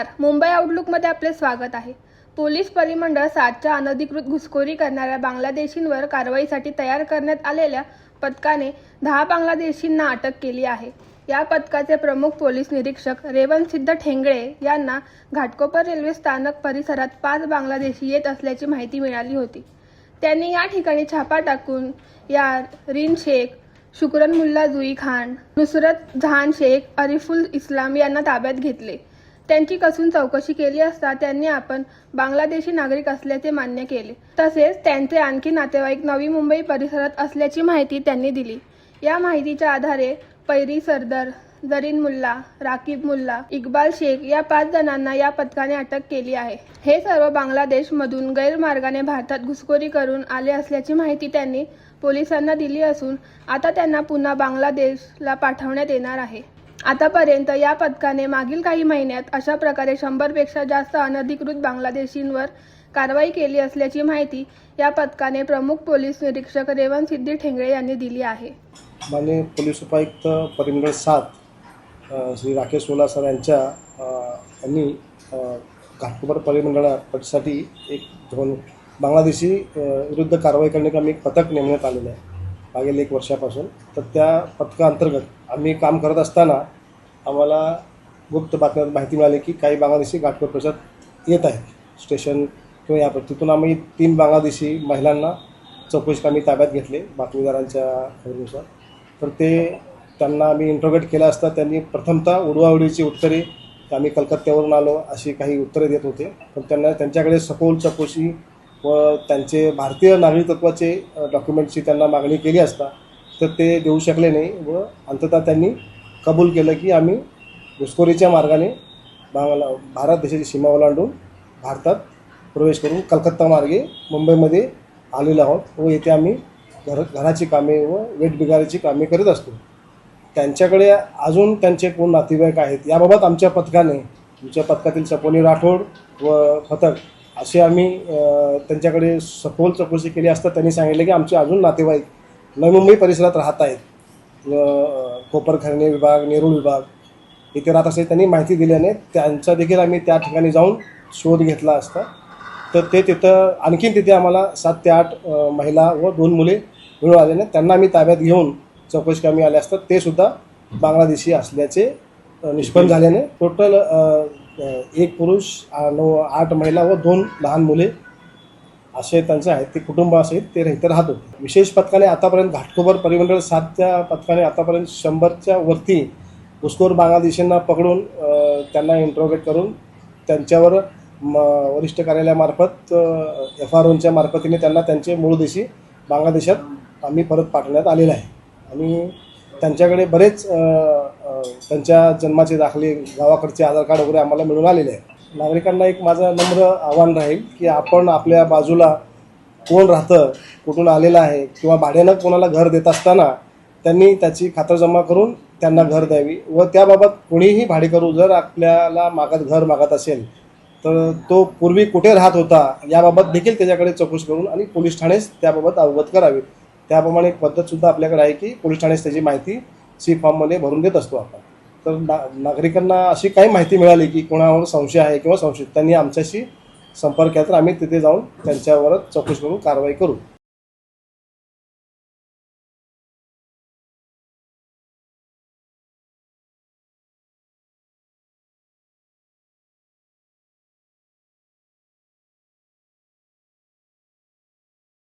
नमस्कार. मुंबई आउटलुकमध्ये आपले स्वागत आहे. पोलीस परिमंडळ सातच्या अनधिकृत घुसखोरी करणाऱ्या बांगलादेशींवर कारवाईसाठी तयार करण्यात आलेल्या पथकाने दहा बांगलादेशींना अटक केली आहे. या पथकाचे प्रमुख पोलीस निरीक्षक रेवन सिद्ध ठेंगळे यांना घाटकोपर रेल्वे स्थानक परिसरात पाच बांगलादेशी येत असल्याची माहिती मिळाली होती. त्यांनी या ठिकाणी छापा टाकून यार रिन शेख शुक्रन मुल्ला जुई खान नुसरत जहान शेख अरिफुल इस्लाम यांना ताब्यात घेतले. त्यांची कसून चौकशी केली असता त्यांनी आपण बांगलादेशी नागरिक असल्याचे मान्य केले. तसेच त्यांचे आणखी नातेवाईक नवी मुंबई परिसरात असल्याची माहिती त्यांनी दिली. या माहितीच्या आधारे पैरी सरदार जरीन मुल्ला राकीब मुल्ला इक्बाल शेख या पाच जणांना या पथकाने अटक केली आहे. हे सर्व बांगलादेशमधून गैरमार्गाने भारतात घुसखोरी करून आले असल्याची माहिती त्यांनी पोलिसांना दिली असून आता त्यांना पुन्हा बांगलादेशला पाठवण्यात येणार आहे. आतापर्यंत या पथकाने मागील काही महिन्यात अशा प्रकारे शंभरपेक्षा जास्त अनधिकृत बांगलादेशींवर कारवाई केली असल्याची माहिती या पथकाने प्रमुख पोलीस निरीक्षक रेवंत सिद्धी ठेंगळे यांनी दिली आहे. माननीय पोलीस उपायुक्त परिमंडळ सात श्री राकेश सोला सर यांच्या यांनी घाटकोपर परिमंडळासाठी एक दोन बांगलादेशी विरुद्ध कारवाई करण्याकरता आम्ही एक पथक नेमण्यात आलेलं आहे. मागील एक वर्षापासून. तर त्या पथकाअंतर्गत आम्ही काम करत असताना आम्हाला गुप्त बातम्यात माहिती मिळाली की काही बांगलादेशी घाटकोर परिसरात येत आहेत. स्टेशन किंवा यापर तिथून आम्ही तीन बांगलादेशी महिलांना चौकशी आम्ही ताब्यात घेतले बातमीदारांच्या खबरीनुसार. तर ते त्यांना आम्ही इंट्रोगेट केलं असता त्यांनी प्रथमतः उडवाउडीची उत्तरे आम्ही कलकत्त्यावरून आलो अशी काही उत्तरे देत होते. पण त्यांना त्यांच्याकडे सखोल चौकशी व त्यांचे भारतीय नागरिकत्वाचे डॉक्युमेंटची त्यांना मागणी केली असता तर ते देऊ शकले नाही व अंततः त्यांनी कबूल केलं की आम्ही घुसखोरीच्या मार्गाने बांगला भारत देशाची सीमा ओलांडून भारतात प्रवेश करून कलकत्ता मार्गे मुंबईमध्ये आलेलो आहोत व येथे आम्ही घर घराची कामे व वेटबिगारीची कामे करीत असतो. त्यांच्याकडे अजून त्यांचे कोण नातेवाईक आहेत याबाबत आमच्या पथकाने आमच्या पथकातील सपोनी राठोड व पथक असे आम्ही त्यांच्याकडे सखोल चौकशी केली असता त्यांनी सांगितले की आमचे अजून नातेवाईक नवी मुंबई परिसरात राहत आहेत. कोपरखर्णे विभाग नेरूळ विभाग इथे राहत असे त्यांनी माहिती दिल्याने त्यांचा देखील आम्ही त्या ठिकाणी जाऊन शोध घेतला असता. तर ते तिथं आणखीन तिथे आम्हाला सात ते आठ महिला व दोन मुले मिळून आल्याने त्यांना आम्ही ताब्यात घेऊन चौकशी कामी आले असतात ते सुद्धा बांगलादेशी असल्याचे निष्पन्न झाल्याने. टोटल एक पुरुष नऊ आठ महिला व दोन लहान मुले असे त्यांचे आहेत ते कुटुंब असेल ते इथे राहत होते. विशेष पथकाने आतापर्यंत घाटकोबर परिमंडळ सातच्या पथकाने आतापर्यंत शंभरच्या वरती घुसखोर बांगलादेशींना पकडून त्यांना इंट्रोगेट करून त्यांच्यावर म वरिष्ठ कार्यालयामार्फत एफ आर ओनच्या मार्फतीने त्यांना त्यांचे मूळ देशी बांगलादेशात आम्ही परत पाठवण्यात आलेलं आहे. आणि त्यांच्याकडे बरेच त्यांच्या जन्माचे दाखले गावाकडचे आधार कार्ड वगैरे आम्हाला मिळून आलेले आहे. नागरिकांना एक माझं नम्र आव्हान राहील की आपण आपल्या बाजूला कोण राहतं कुठून आलेलं आहे किंवा भाड्यानं कोणाला घर देत असताना त्यांनी त्याची खातरजमा करून त्यांना घर द्यावी व त्याबाबत कोणीही भाडेकरू जर आपल्याला मागत घर मागत असेल तर तो पूर्वी कुठे राहत होता याबाबत देखील त्याच्याकडे चौकशी करून आणि पोलीस ठाणेच त्याबाबत अवगत करावे. त्याप्रमाणे एक पद्धतसुद्धा आपल्याकडे आहे की पोलीस ठाणेच त्याची माहिती सी फॉर्ममध्ये भरून देत असतो आपण. तर ना नागरिकांना अशी काही माहिती मिळाली की कोणावर संशय आहे किंवा संशय त्यांनी आमच्याशी संपर्क केला तर आम्ही तिथे जाऊन त्यांच्यावर चौकशी करून कारवाई करू.